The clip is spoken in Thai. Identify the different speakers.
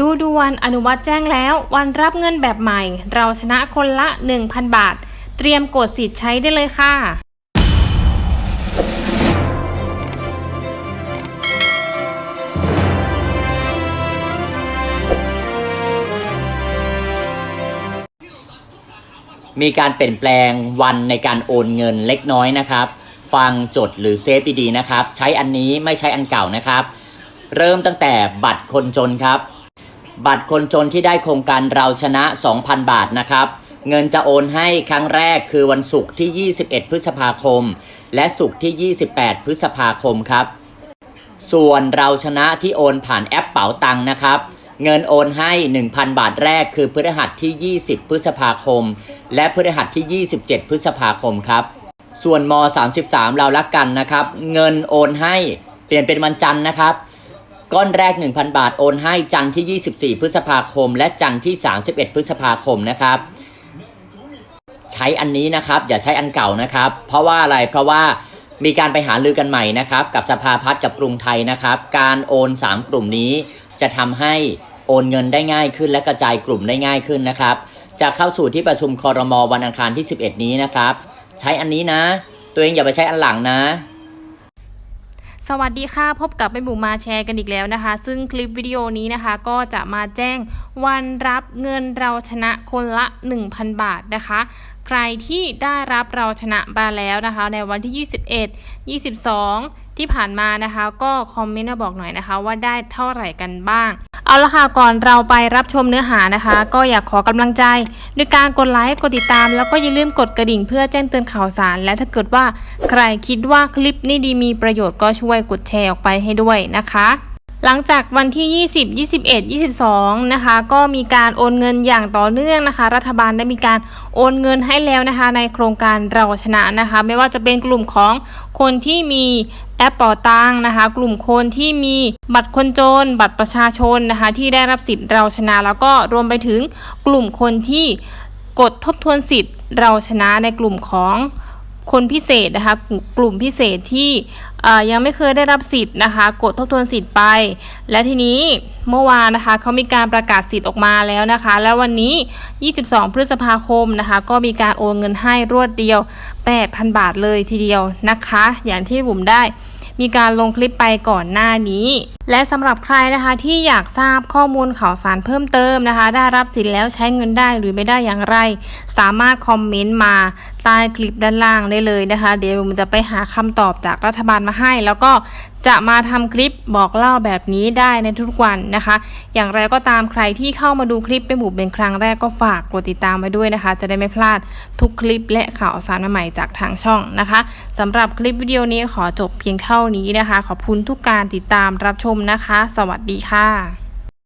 Speaker 1: ดูดวนอนุวัตแจ้งแล้ว วันรับเงินแบบใหม่ เราชนะคนละ 1,000 บาท เตรียมกดสิทธิ์ใช้ได้เลยค่ะ
Speaker 2: มีการเปลี่ยนแปลงวันในการโอนเงินเล็กน้อยนะครับ ฟังจดหรือเซฟดีๆนะครับ ใช้อันนี้ไม่ใช้อันเก่านะครับ เริ่มตั้งแต่บัตรคนจนครับ บัตรคนจนที่ได้โครงการเราชนะ 2,000 บาทนะครับ เงินจะโอนให้ครั้งแรกคือวันศุกร์ที่ 21 พฤษภาคม และศุกร์ที่ 28 พฤษภาคมครับ ส่วนเราชนะที่โอนผ่านแอปเป๋าตังค์นะครับ เงินโอนให้ 1,000 บาทแรกคือพฤหัสที่ 20 พฤษภาคม และพฤหัสที่ 27 พฤษภาคมครับ ส่วนม 33 เรารักกันนะครับ เงินโอนให้เปลี่ยนเป็นวันจันทร์นะครับ ก้อนแรก 1,000 บาทโอนให้จันทร์ที่ 24 พฤษภาคม และจันทร์ที่ 31 พฤษภาคมนะครับ ใช้อันนี้นะครับ อย่าใช้อันเก่านะครับ เพราะว่าอะไรเพราะว่ามีการไปหาลือกันใหม่นะครับ กับสภาพัฒน์กับกรุงไทยนะครับ การโอน 3 กลุ่มนี้จะทำให้โอนเงินได้ง่ายขึ้น และกระจายกลุ่มได้ง่ายขึ้นนะครับ จะเข้าสู่ที่ประชุมคอรมอวันอังคารที่ 11 นี้นะครับ ใช้อันนี้นะ ตัวเองอย่าไปใช้อันหลังนะ
Speaker 1: สวัสดีค่ะ พบกับแม่บุ๋มมาแชร์กันอีกแล้วนะคะ ซึ่งคลิปวิดีโอนี้นะคะก็จะมาแจ้งวันรับเงินเราชนะคนละ 1,000 บาทนะคะ ใครที่ได้รับเราชนะมาแล้วนะคะ ในวันที่ 21 22 ที่ผ่านมานะคะ ก็คอมเมนต์มาบอกหน่อยนะคะ ว่าได้เท่าไหร่กันบ้าง เอาละค่ะก่อนเราไปรับชมเนื้อหานะคะ ก็อยากขอกำลังใจด้วยการกดไลค์กดติดตาม แล้วก็อย่าลืมกดกระดิ่งเพื่อแจ้งเตือนข่าวสาร และถ้าเกิดว่าใครคิดว่าคลิปนี้ดีมีประโยชน์ก็ช่วยกดแชร์ออกไปให้ด้วยนะคะ หลังจากวันที่ 20 21 22 นะคะ ก็มีการโอนเงินอย่างต่อเนื่องนะคะ รัฐบาลได้มีการโอนเงินให้แล้วนะคะ ในโครงการเราชนะนะคะ ไม่ว่าจะเป็นกลุ่มของคนที่มีแอปเป่าตังนะคะ กลุ่มคนที่มีบัตรคนจน บัตรประชาชนนะคะ ที่ได้รับสิทธิ์เราชนะ แล้วก็รวมไปถึงกลุ่มคนที่กดทบทวนสิทธิ์เราชนะในกลุ่มของ คนพิเศษนะคะกลุ่มพิเศษที่ยังไม่เคยได้รับสิทธิ์นะคะ กดทบทวนสิทธิ์ไป และทีนี้เมื่อวานนะคะเขามีการประกาศสิทธิ์ออกมาแล้วนะคะ แล้ววันนี้ 22 พฤษภาคมนะคะ ก็มีการโอนเงินให้รวดเดียว 8,000 บาทเลยทีเดียวนะคะ อย่างที่บุ๋มได้มีการลงคลิปไปก่อนหน้านี้ และสำหรับใครนะคะที่อยากทราบข้อมูลข่าวสารเพิ่มเติมนะคะ ได้รับสิทธิ์แล้วใช้เงินได้หรือไม่ได้อย่างไร สามารถคอมเมนต์มา ใต้คลิปด้านล่างได้เลยนะคะ เดี๋ยวผมจะไปหาคำตอบจากรัฐบาลมาให้ แล้วก็จะมาทำคลิปบอกเล่าแบบนี้ได้ในทุกวันนะคะ อย่างไรก็ตามใครที่เข้ามาดูคลิปเป็นบุบเป็นครั้งแรกก็ฝากกดติดตามไว้ด้วยนะคะ จะได้ไม่พลาดทุกคลิปและข่าวสารใหม่จากทางช่องนะคะสำหรับคลิปวิดีโอนี้ขอจบเพียงเท่านี้นะคะ ขอบคุณทุกการติดตามรับชมนะคะ สวัสดีค่ะ